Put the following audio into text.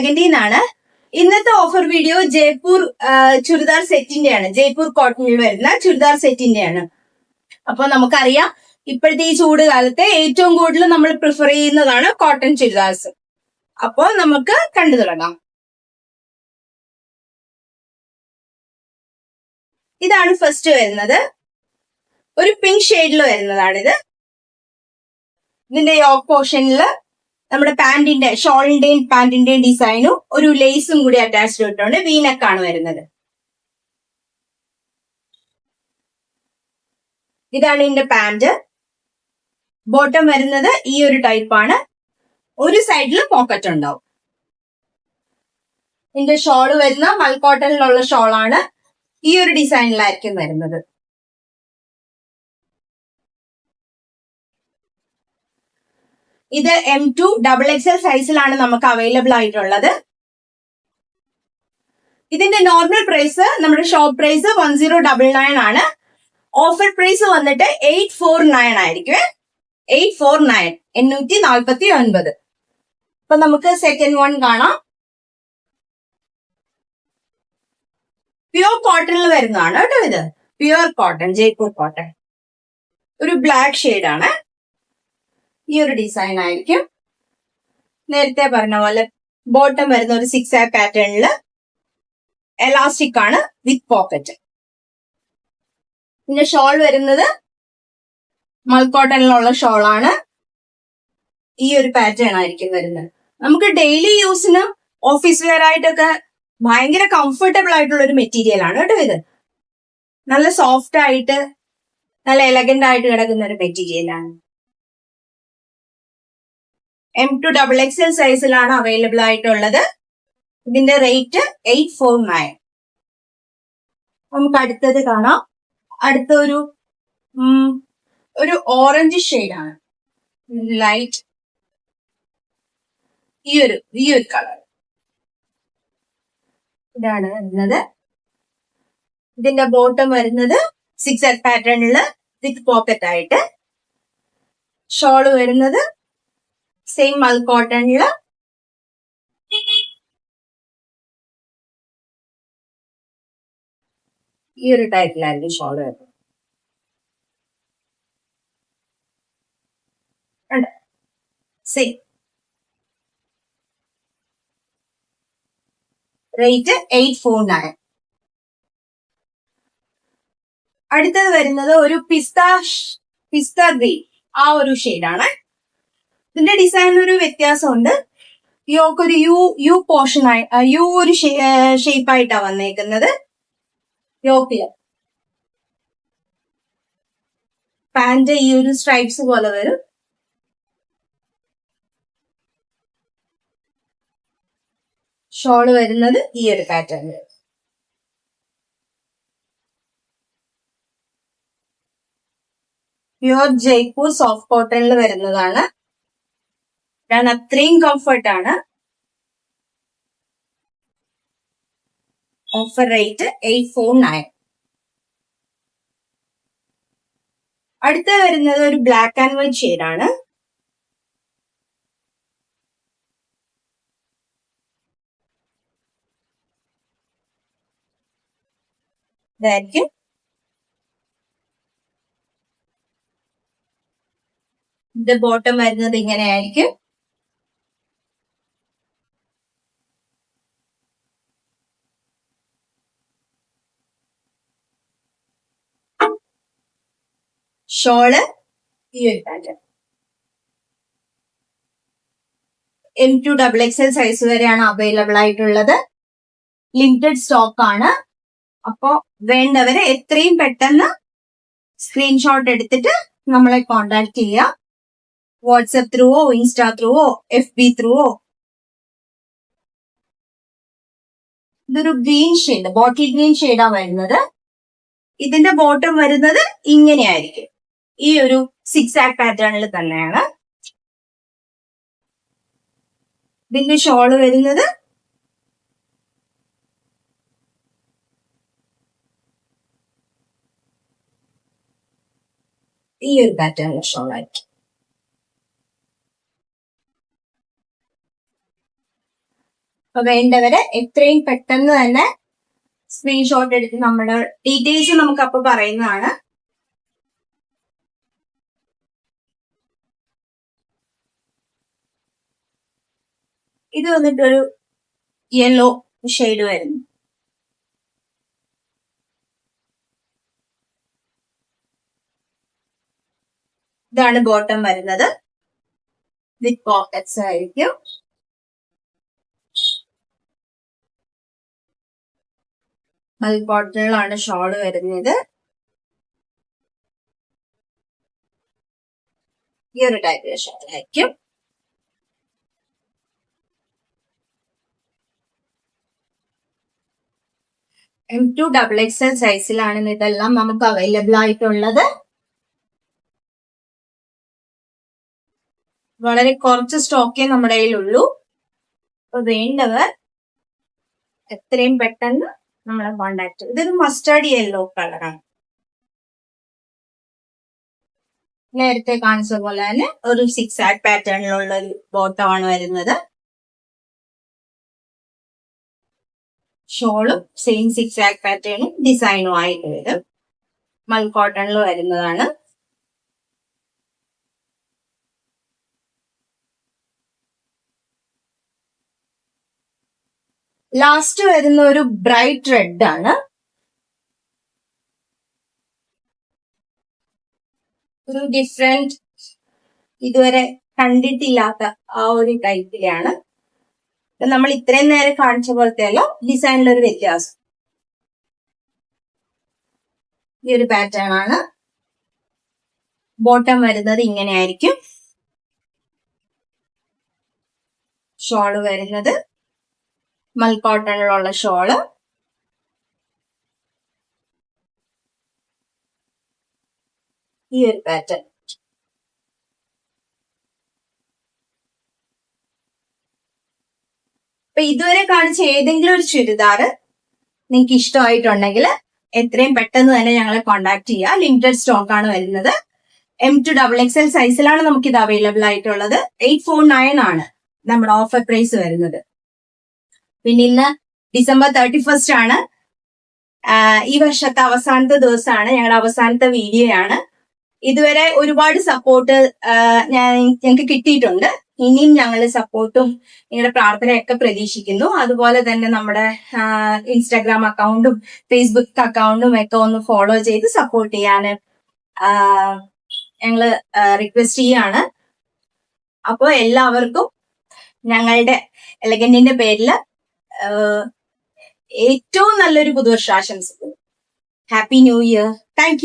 എലഗന്റിൽ നിന്നാണ് ഇന്നത്തെ offer video Jaipur churidar churidar സെറ്റിന്റെയാണ്. ജയ്പൂർ കോട്ടണിൽ വരുന്ന ചുരിദാർ സെറ്റിന്റെയാണ്. അപ്പൊ നമുക്കറിയാം ഇപ്പോഴത്തെ ഈ ചൂട് കാലത്തെ ഏറ്റവും കൂടുതൽ നമ്മൾ പ്രിഫർ ചെയ്യുന്നതാണ് കോട്ടൺ ചുരിദാർസ്. അപ്പോൾ നമുക്ക് കണ്ടു തുടങ്ങാം. ഇതാണ് ഫസ്റ്റ് വരുന്നത്. ഒരു പിങ്ക് ഷെയ്ഡിൽ വരുന്നതാണിത്. ഇതിന്റെ യോക്ക് പോർഷനിൽ നമ്മുടെ പാന്റിന്റെ ഷോളിന്റെയും പാന്റിന്റെയും ഡിസൈനും ഒരു ലേസും കൂടി അറ്റാച്ച്ഡ് ഇട്ടുണ്ട് വീനക്കാണ് വരുന്നത്. ഇതാണ് ഇതിന്റെ പാന്റ്. ബോട്ടം വരുന്നത് ഈ ഒരു ടൈപ്പാണ് ഒരു സൈഡിൽ പോക്കറ്റ് ഉണ്ടാവും. ഇതിന്റെ ഷോൾ വരുന്ന മൽക്കോട്ടനിലുള്ള ഷോളാണ് ഈ ഒരു ഡിസൈനിലായിരിക്കും വരുന്നത്. ഇത് M to double X L സൈസിലാണ് നമുക്ക് അവൈലബിൾ ആയിട്ടുള്ളത്. ഇതിന്റെ നോർമൽ പ്രൈസ് നമ്മുടെ shop price one zero double nine ആണ്. ഓഫർ പ്രൈസ് വന്നിട്ട് എയ്റ്റ് ഫോർ നയൻ ആയിരിക്കും. എയ്റ്റ് ഫോർ നയൻ എണ്ണൂറ്റി നാൽപ്പത്തി ഒൻപത്. അപ്പൊ നമുക്ക് സെക്കൻഡ് വൺ കാണാം. പ്യുവർ കോട്ടണിൽ വരുന്നതാണ് കേട്ടോ ഇത്. പ്യുവർ കോട്ടൺ ജയ്പൂർ കോട്ടൺ ഒരു ബ്ലാക്ക് ആണ്. ഈ ഒരു ഡിസൈൻ ആയിരിക്കും. നേരത്തെ പറഞ്ഞ പോലെ ബോട്ടം വരുന്ന ഒരു സിക്സ് ആ പാറ്റേണിൽ എലാസ്റ്റിക് ആണ് വിത്ത് പോക്കറ്റ് പിന്നെ ഷോൾ വരുന്നത് മൾക്കോട്ടനിലുള്ള ഷോൾ ആണ്. ഈ ഒരു പാറ്റേൺ ആയിരിക്കും വരുന്നത്. നമുക്ക് ഡെയിലി യൂസിന് ഓഫീസ് വെയർ ആയിട്ടൊക്കെ ഭയങ്കര കംഫർട്ടബിൾ ആയിട്ടുള്ള ഒരു മെറ്റീരിയൽ ആണ് കേട്ടോ ഇത്. നല്ല സോഫ്റ്റ് ആയിട്ട് നല്ല എലഗന്റ് ആയിട്ട് കിടക്കുന്ന ഒരു മെറ്റീരിയൽ ആണ്. M to double X L സൈസിലാണ് അവൈലബിൾ ആയിട്ടുള്ളത്. ഇതിന്റെ റേറ്റ് എയ്റ്റ് ഫോർ നയൻ നമുക്ക് അടുത്തത് കാണാം. അടുത്ത ഒരു ഒരു ഓറഞ്ച് ആണ്. ലൈറ്റ് ഈ ഒരു ഈ ഒരു കളർ ഇതാണ് വരുന്നത്. ഇതിന്റെ ബോട്ടം വരുന്നത് സിക്സ് എഡ് പാറ്റേണിൽ വിത്ത് പോക്കറ്റ് ആയിട്ട്. ഷോൾ വരുന്നത് സെയിം മൾ കോട്ടണിൽ ഈ ഒരു ടൈപ്പിലായിരിക്കും ഷോൾ വരുന്നത്. Same rate eight four nine അടുത്തത് വരുന്നത് ഒരു പിസ്ത പിസ്ത ഗ്രീൻ. ആ ഒരു ഷെയ്ഡാണ് ഇതിന്റെ ഡിസൈനിലൊരു വ്യത്യാസമുണ്ട്. യോക്ക് ഒരു യു യു പോർഷൻ ആയി യു ഒരു ഷേപ്പ് ആയിട്ടാ വന്നേക്കുന്നത്. യോക്കിൽ പാന്റ് ഈ ഒരു സ്ട്രൈപ്സ് പോലെ വരും. ഷോൾ വരുന്നത് ഈ ഒരു പാറ്റേണിൽ പ്യുവർ ജയ്പൂർ സോഫ്റ്റ് കോട്ടണിൽ വരുന്നതാണ്. ഞാൻ അത്രയും കംഫർട്ട് ആണ്. Offer rate eight four nine അടുത്ത വരുന്നത് ഒരു ബ്ലാക്ക് ആൻഡ് വൈറ്റ് ഷെയ്ഡാണ് ഇതായിരിക്കും. ഇത് ബോട്ടം വരുന്നത് ഇങ്ങനെയായിരിക്കും. ഷോൾ ഈ ഒരു pattern. M to double X L size വരെയാണ് അവൈലബിൾ ആയിട്ടുള്ളത്. ലിമിറ്റഡ് സ്റ്റോക്ക് ആണ്. അപ്പോ വേണ്ടവരെ എത്രയും പെട്ടെന്ന് സ്ക്രീൻഷോട്ട് എടുത്തിട്ട് നമ്മളെ കോണ്ടാക്ട് ചെയ്യുക വാട്സപ്പ് ത്രൂവോ ഇൻസ്റ്റാ ത്രൂവോ എഫ് ബി ത്രൂവോ ഇതൊരു ഗ്രീൻ ഷെയ്ഡ് ബോട്ടിൽ ഗ്രീൻ ഷെയ്ഡാണ് വരുന്നത്. ഇതിന്റെ ബോട്ടം വരുന്നത് ഇങ്ങനെയായിരിക്കും. ഈ ഒരു സിക്സ് ആക് പാറ്റേണിൽ തന്നെയാണ് ഇതിന്റെ ഷോൾ വരുന്നത്. ഈ ഒരു ഷോൾ ആയിരിക്കും. അപ്പൊ വേണ്ടവരെ എത്രയും പെട്ടെന്ന് തന്നെ സ്ക്രീൻഷോട്ട് എടുത്ത് നമ്മുടെ ഡീറ്റെയിൽസ് നമുക്ക് അപ്പൊ പറയുന്നതാണ്. ഇത് വന്നിട്ടൊരു യെല്ലോ ഷെയ്ഡ് വരുന്നു. ഇതാണ് ബോട്ടം വരുന്നത്. വിത്ത് പോക്കറ്റ്സ് ആയിരിക്കും. മൽ ബോട്ടണിലാണ് ഷോൾ വരുന്നത്. ഈ ഒരു type ഷോളായിരിക്കും. M to double X L സൈസിലാണ് ഇതെല്ലാം നമുക്ക് അവൈലബിൾ ആയിട്ടുള്ളത്. വളരെ കുറച്ച് സ്റ്റോക്കേ നമ്മുടെ കയ്യിലുള്ളൂ. അപ്പൊ വേണ്ടവർ എത്രയും പെട്ടെന്ന് നമ്മളെ കോണ്ടാക്ട് ഇതൊരു മസ്റ്റേർഡ് യെല്ലോ കളറാണ് നേരത്തെ കാണിച്ച പോലെ തന്നെ ഒരു സിക്സ് ആഡ് പാറ്റേണിലുള്ള ഒരു ബോട്ടമാണ് വരുന്നത്. ഷോളും സെയിം സിക്സ് ആക് പാറ്റേണും ഡിസൈനും ആയിട്ട് വരും മൽ കോട്ടണിൽ വരുന്നതാണ്. ലാസ്റ്റ് വരുന്ന ഒരു ബ്രൈറ്റ് റെഡ് ആണ്. ഒരു ഡിഫറെന്റ് ഇതുവരെ കണ്ടിട്ടില്ലാത്ത ആ ഒരു ടൈപ്പിലാണ് നമ്മൾ ഇത്രയും നേരം കാണിച്ച പോലത്തെ അല്ല ഡിസൈനിലൊരു വ്യത്യാസം. ഈ ഒരു പാറ്റേൺ ആണ്. ബോട്ടം വരുന്നത് ഇങ്ങനെയായിരിക്കും. ഷോൾ വരുന്നത് മൽക്കോട്ടണിലുള്ള ഷോൾ ഈ ഒരു പാറ്റേൺ അപ്പൊ ഇതുവരെ കാണിച്ച ഏതെങ്കിലും ഒരു ചുരിദാർ നിങ്ങൾക്ക് ഇഷ്ടമായിട്ടുണ്ടെങ്കിൽ എത്രയും പെട്ടെന്ന് തന്നെ ഞങ്ങളെ കോൺടാക്ട് ചെയ്യുക. ലിമിറ്റഡ് സ്റ്റോക്ക് ആണ് വരുന്നത്. M to double X L സൈസിലാണ് നമുക്ക് ഇത് അവൈലബിൾ ആയിട്ടുള്ളത്. എയ്റ്റ് ഫോർ നയൻ ആണ് നമ്മുടെ ഓഫർ പ്രൈസ് വരുന്നത്. പിന്നെ ഇന്ന് ഡിസംബർ തേർട്ടി ഫസ്റ്റ് ആണ് ഈ വർഷത്തെ അവസാനത്തെ ദിവസമാണ് ഞങ്ങളുടെ അവസാനത്തെ വീഡിയോ ആണ്. ഇതുവരെ ഒരുപാട് സപ്പോർട്ട് ഞങ്ങൾക്ക് കിട്ടിയിട്ടുണ്ട്. ഇനിയും ഞങ്ങൾ സപ്പോർട്ടും നിങ്ങളുടെ പ്രാർത്ഥനയൊക്കെ പ്രതീക്ഷിക്കുന്നു. അതുപോലെ തന്നെ നമ്മുടെ ഇൻസ്റ്റാഗ്രാം അക്കൗണ്ടും ഫേസ്ബുക്ക് അക്കൗണ്ടും ഒക്കെ ഒന്ന് ഫോളോ ചെയ്ത് സപ്പോർട്ട് ചെയ്യാൻ ഞങ്ങൾ റിക്വസ്റ്റ് ചെയ്യാണ്. അപ്പോൾ എല്ലാവർക്കും ഞങ്ങളുടെ എലഗന്റിന്റെ പേരിൽ ഏറ്റവും നല്ലൊരു പുതുവർഷ ആശംസിക്കുന്നു ഹാപ്പി ന്യൂ ഇയർ താങ്ക്